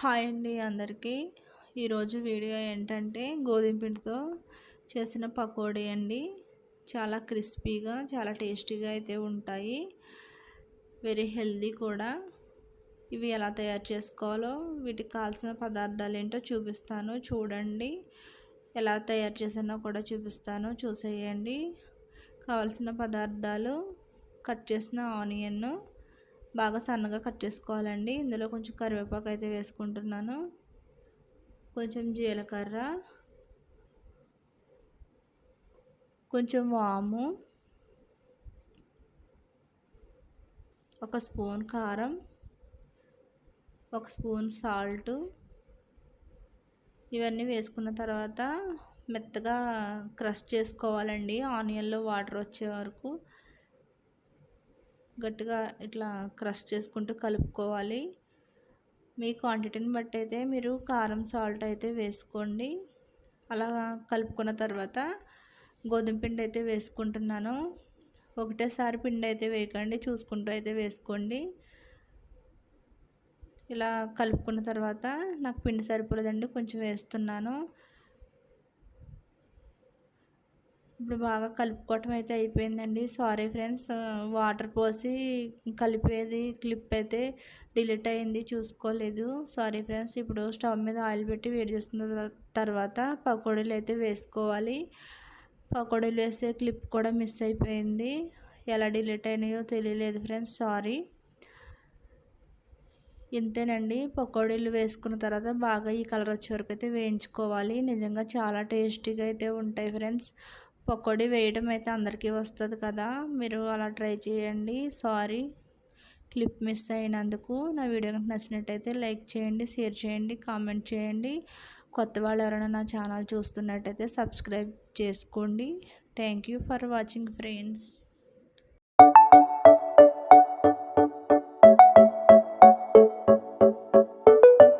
Hi అండి అందరికీ. ఈరోజు వీడియో ఏంటంటే గోధుమపిండితో చేసిన పకోడీ అండి. చాలా క్రిస్పీగా చాలా టేస్టీగా అయితే ఉంటాయి. వెరీ హెల్దీ కూడా. ఇవి ఎలా తయారు చేసుకోవాలో వీటికి కావాల్సిన పదార్థాలు ఏంటో చూపిస్తాను. చూడండి. ఎలా తయారు చేసానో కూడా చూపిస్తాను. చూసేయండి. కావాల్సిన పదార్థాలు కట్ చేసిన ఆనియన్ బాగా సన్నగా కట్ చేసుకోవాలండి. ఇందులో కొంచెం కరివేపాకు అయితే వేసుకుంటున్నాను. కొంచెం జీలకర్ర. కొంచెం వాము. ఒక స్పూన్ కారం. ఒక స్పూన్ సాల్ట్. ఇవన్నీ వేసుకున్న తర్వాత మెత్తగా క్రష్ చేసుకోవాలండి. ఆనియన్లో వాటర్ వచ్చే వరకు. గట్టిగా ఇట్లా క్రష్ చేసుకుంటూ కలుపుకోవాలి. మీ క్వాంటిటీని బట్టి అయితే మీరు కారం సాల్ట్ అయితే వేసుకోండి. అలా కలుపుకున్న తర్వాత గోధుమ పిండి అయితే వేసుకుంటున్నాను. ఒకటేసారి పిండి అయితే వేయకండి చూసుకుంటూ అయితే వేసుకోండి. ఇలా కలుపుకున్న తర్వాత నాకు పిండి సరిపోలేదండి కొంచెం వేస్తున్నాను. ఇప్పుడు బాగా కలుపుకోవటం అయితే అయిపోయిందండి. సారీ ఫ్రెండ్స్ వాటర్ పోసి కలిపేది క్లిప్ అయితే డిలీట్ అయింది చూసుకోలేదు. సారీ ఫ్రెండ్స్ ఇప్పుడు స్టవ్ మీద ఆయిల్ పెట్టి వేడి చేస్తున్న తర్వాత పకోడీలు అయితే వేసుకోవాలి. పకోడీలు వేసే క్లిప్ కూడా మిస్ అయిపోయింది. ఎలా డిలీట్ అయినాయో తెలియలేదు ఫ్రెండ్స్ సారీ ఇంతేనండి పకోడీలు వేసుకున్న తర్వాత బాగా ఈ కలర్ వచ్చే వరకు అయితే వేయించుకోవాలి. నిజంగా చాలా టేస్టీగా అయితే ఉంటాయి ఫ్రెండ్స్ పకోడీ వేయడం అయితే అందరికీ వస్తుంది కదా. మీరు అలా ట్రై చేయండి. సారీ. క్లిప్ మిస్ అయినందుకు. నా వీడియో నచ్చినట్టయితే లైక్ చేయండి షేర్ చేయండి కామెంట్ చేయండి. కొత్త వాళ్ళు ఎవరైనా నా ఛానల్ చూస్తున్నట్టయితే సబ్స్క్రైబ్ చేసుకోండి. Thank you for watching friends.